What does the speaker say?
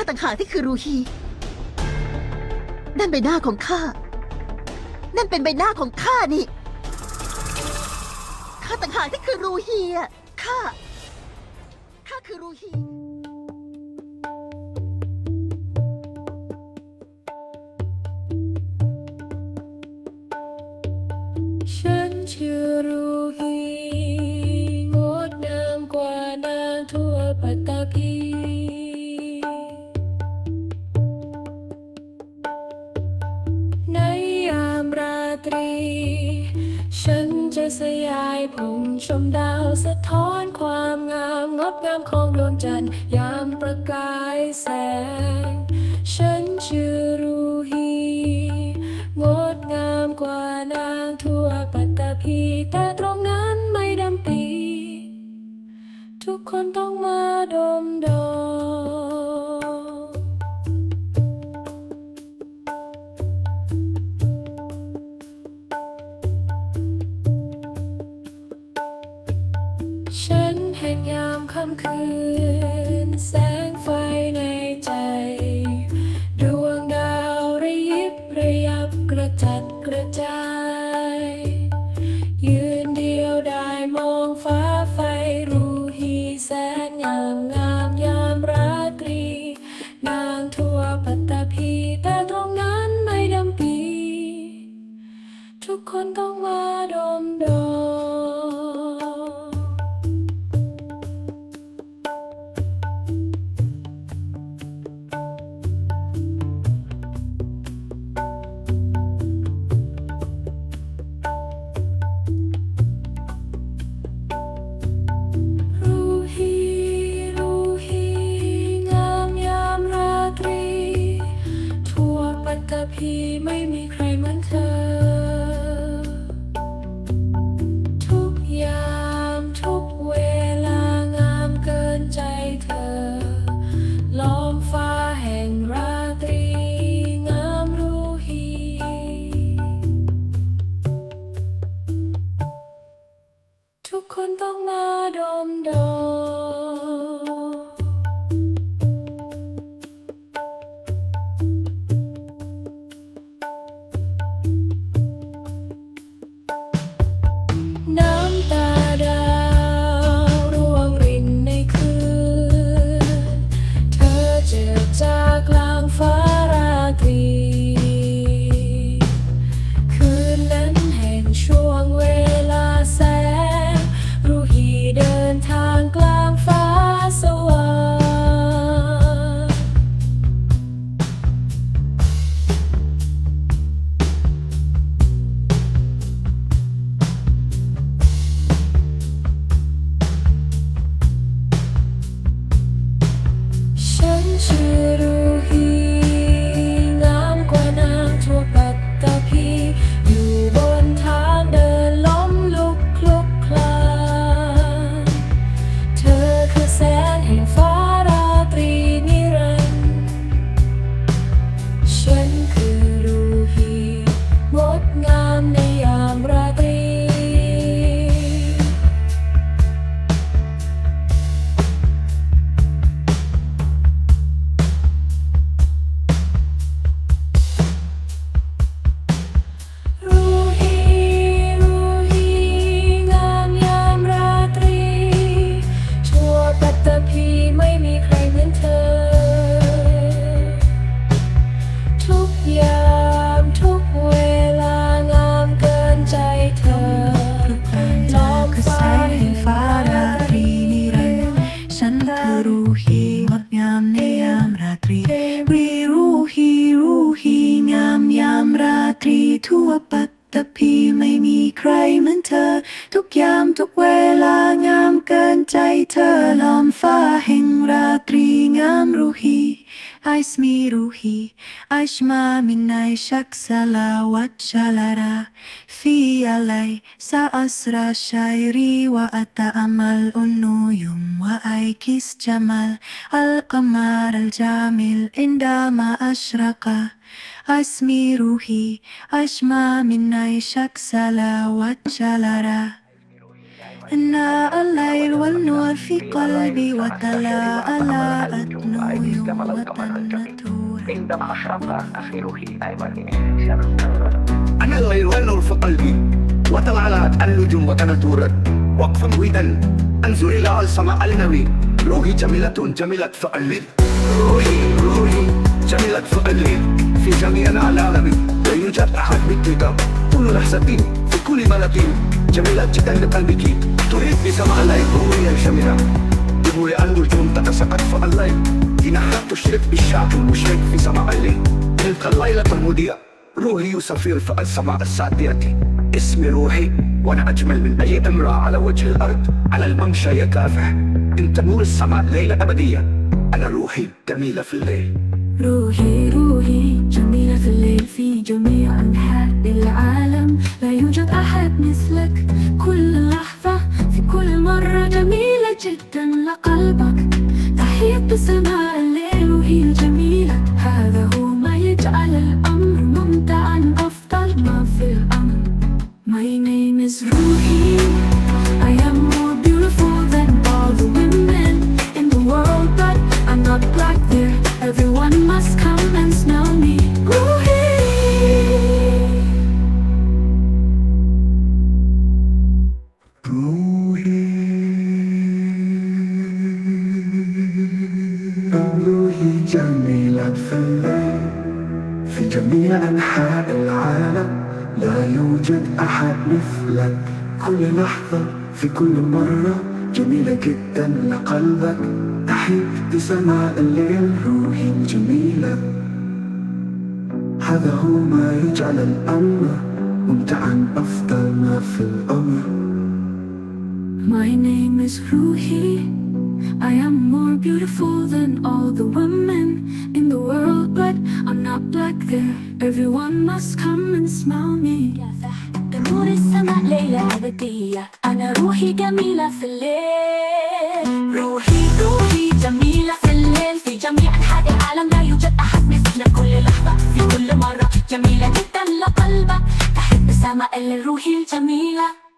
ข้าต่างหากที่คือรูฮี นั่นใบหน้าของข้า นั่นเป็นใบหน้าของข้านี่ ข้าต่างหากที่คือรูฮีอะข้า ข้าคือรูฮี ชมดาวสะท้อนความงามงดงามของดวงจันทร์ยามประกายแสง ฉันชื่อ ยามค่ำคืน แสงไฟในใจ ดวงดาวระยิบระยับกระจัดกระจาย ยืนเดียวได้มองฟ้าไฟรูฮีแสนงามงามยามราตรี นางทั่วปัตตภีแต่ตรงนั้นไม่ดำปี ทุกคนต้ พี่ไม่มีใครเหมือนเธอ เทุกเวลางามเกินใจเธอล้อมฟ้าแห่งราตรีงามรูฮี اسمي روحي أشمع من عيشك صلوات شلرا في علي سأسرى شاعري وأتأمل النجوم وأعكس جمال القمر الجميل عندما أشرق اسمي روحي أشمع من عيشك صلوات شلرا أنا الليل والنور في قلبي وتلاءلأت نور وتنتور عندما أشرق روحي أيمن أنا الليل والنور في قلبي وتلالت النجوم وتنتورت وقفا ويدا أنظر إلى السماء النبي روحي جميلة جميلة فقلب روحي روحي جميلة فقلب في جميع العالم. لا يوجد أحد مثلك. كل لحظة في جميلة جدا لقلبك. تريد بسماء الليل. روحي جميلة. دموع النجوم تتساقط في الليل. جناحات تشرق بالشعب المشرق في سماء الليل. تلك الليلة المضيئة. روحي يسافر في السماء السادية. اسمي روحي وأنا أجمل من أي امرأة على وجه الأرض. على الممشى يكافح أنت نور السماء ليلة أبدية. أنا روحي جميلة في الليل. روحي روحي. جميلة في الليل في جميع أنحاء العالم لا يوجد أحد مثلك كل لحظة في كل مرة. جميلة جدا لقلبك تحيط بسماء الليل روحي جميلة. هذا هو ما يجعل الأمر ممتعا أفضل ما في الأمر. My name is Ruhi. Beautiful than all the women in the world But I'm not black there. Everyone must come and smell me. نور السماء ليلة أبدية أنا روحي جميلة في الليل روحي روحي جميلة في الليل في جميع أنحاء العالم لا يوجد أحد مثل كل لحظة في كل مرة جميلة جدا لقلبك تحب سماء الروح الجميلة